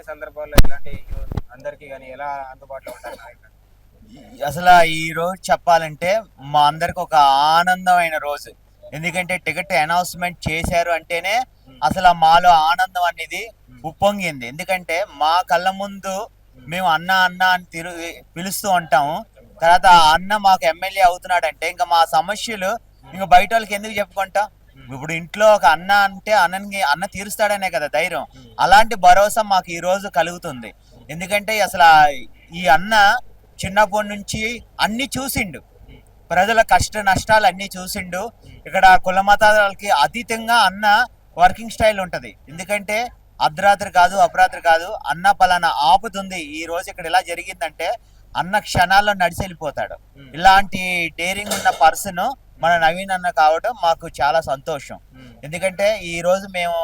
ఇలాంటి సందర్భాల్లో ఇలాంటి అందరికి కానీ ఎలా అందుబాటులో ఉంటారు? అసలు ఈ రోజు చెప్పాలంటే మా అందరికి ఒక ఆనందమైన రోజు. ఎందుకంటే టికెట్ అనౌన్స్మెంట్ చేశారు అంటేనే అసలు మాలో ఆనందం అనేది ఉప్పొంగింది. ఎందుకంటే మా కళ్ళ ముందు మేము. అన్న అన్న అని తిరు పిలుస్తూ ఉంటాము. తర్వాత ఆ అన్న మాకు ఎమ్మెల్యే అవుతున్నాడంటే ఇంకా మా సమస్యలు ఇంకా బయట వాళ్ళకి ఎందుకు చెప్పుకుంటాం? ఇప్పుడు ఇంట్లో ఒక అన్న అంటే అన్నకి అన్న తీరుస్తాడనే కదా ధైర్యం. అలాంటి భరోసా మాకు ఈ రోజు కలుగుతుంది. ఎందుకంటే అసలు ఈ అన్న చిన్నప్పటి నుంచి అన్ని చూసిండు. ప్రజల కష్ట నష్టాలు అన్ని చూసిండు. ఇక్కడ కుల మతాలకి అతీతంగా అన్న వర్కింగ్ స్టైల్ ఉంటది. ఎందుకంటే అర్ధరాత్రి కాదు అపరాత్రి కాదు అన్న పలానా ఆపుతుంది. ఈ రోజు ఇక్కడ ఇలా జరిగిందంటే అన్న క్షణాల్లో నడిచి వెళ్ళిపోతాడు ఇలాంటి డేరింగ్ ఉన్న పర్సన్ మన నవీన్ అన్న కావడం మాకు చాలా సంతోషం. ఎందుకంటే ఈ రోజు మేము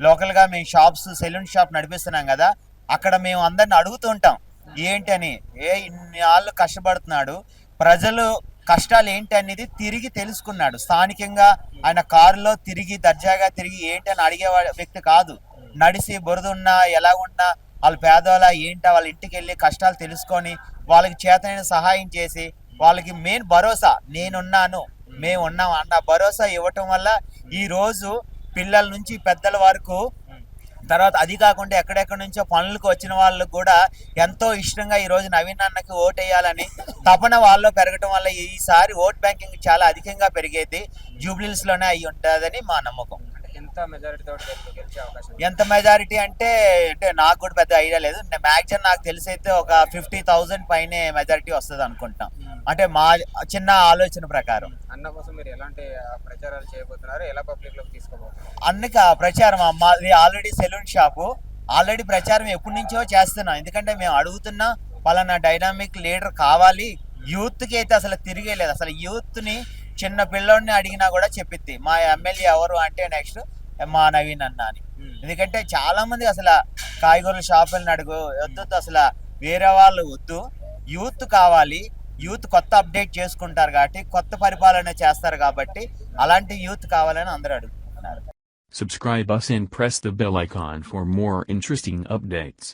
లోకల్గా మేము షాప్స్ సెలూన్ షాప్ నడిపిస్తున్నాం కదా అక్కడ మేము అందరిని అడుగుతుంటాం ఏంటని? ఏ ఇన్ని వాళ్ళు కష్టపడుతున్నాడు ప్రజలు కష్టాలు ఏంటి అనేది తిరిగి తెలుసుకున్నాడు. స్థానికంగా ఆయన కారులో తిరిగి దర్జాగా తిరిగి ఏంటి అని అడిగే వ్యక్తి కాదు. నడిసి బురద ఉన్నా ఎలా ఉన్నా వాళ్ళ పేదవాళ్ళ ఏంటా వాళ్ళ ఇంటికి వెళ్ళి కష్టాలు తెలుసుకొని వాళ్ళకి చేతనైన సహాయం చేసి వాళ్ళకి మెయిన్ భరోసా నేనున్నాను మేము ఉన్నాం అన్న భరోసా ఇవ్వటం వల్ల ఈ రోజు పిల్లల నుంచి పెద్దల వరకు తర్వాత అది కాకుండా ఎక్కడెక్కడి నుంచో పనులకు వచ్చిన వాళ్ళు కూడా ఎంతో ఇష్టంగా ఈ రోజు నవీన్ అన్నకి ఓట్ తపన వాళ్ళలో పెరగటం వల్ల ఈసారి ఓట్ బ్యాంకింగ్ చాలా అధికంగా పెరిగేది. జూబ్లీస్లోనే అయి ఉంటుందని మా నమ్మకం. ఎంత మెజారిటీ తోటి గెలి- గెలిచే అవకాశం ఉంది? ఎంత మెజారిటీ అంటే అంటే నాకు కూడా పెద్ద ఐడియా లేదు. మ్యాక్సిమం నాకు తెలిసి అయితే ఒక ఫిఫ్టీ థౌజండ్ పైనే మెజారిటీ వస్తుంది అనుకుంటాం అంటే మా చిన్న ఆలోచన ప్రకారం. అన్న కోసం మీరు ఎలాంటి ప్రచారాలు చేయబోతున్నారు? ఎలా పబ్లిక్లోకి తీసుకోబోతున్నారు అన్నక ప్రచారం మాది ఆల్రెడీ సెలూన్ షాపు ఆల్రెడీ ప్రచారం ఎప్పటి నుంచో చేస్తున్నాం. ఎందుకంటే మేము అడుగుతున్నా పలానా డైనామిక్ లీడర్ కావాలి. యూత్కి అయితే అసలు తిరిగేలేదు. అసలు యూత్ని చిన్న పిల్లోడిని అడిగినా కూడా చెప్పిద్ది. మా ఎమ్మెల్యే ఎవరు అంటే నెక్స్ట్ మా నవీన్ అన్న అని ఎందుకంటే చాలా మంది అసలు కాయగూరల షాపులను అడుగు వద్దు అసలు వేరే వాళ్ళు వద్దు. యూత్ కావాలి యూత్ కొత్త అప్డేట్ చేసుకుంటారు కాబట్టి కొత్త పరిపాలన చేస్తారు కాబట్టి అలాంటి యూత్ కావాలని అందరూ అడుగుతున్నారు. Subscribe us and press the bell icon for more interesting updates.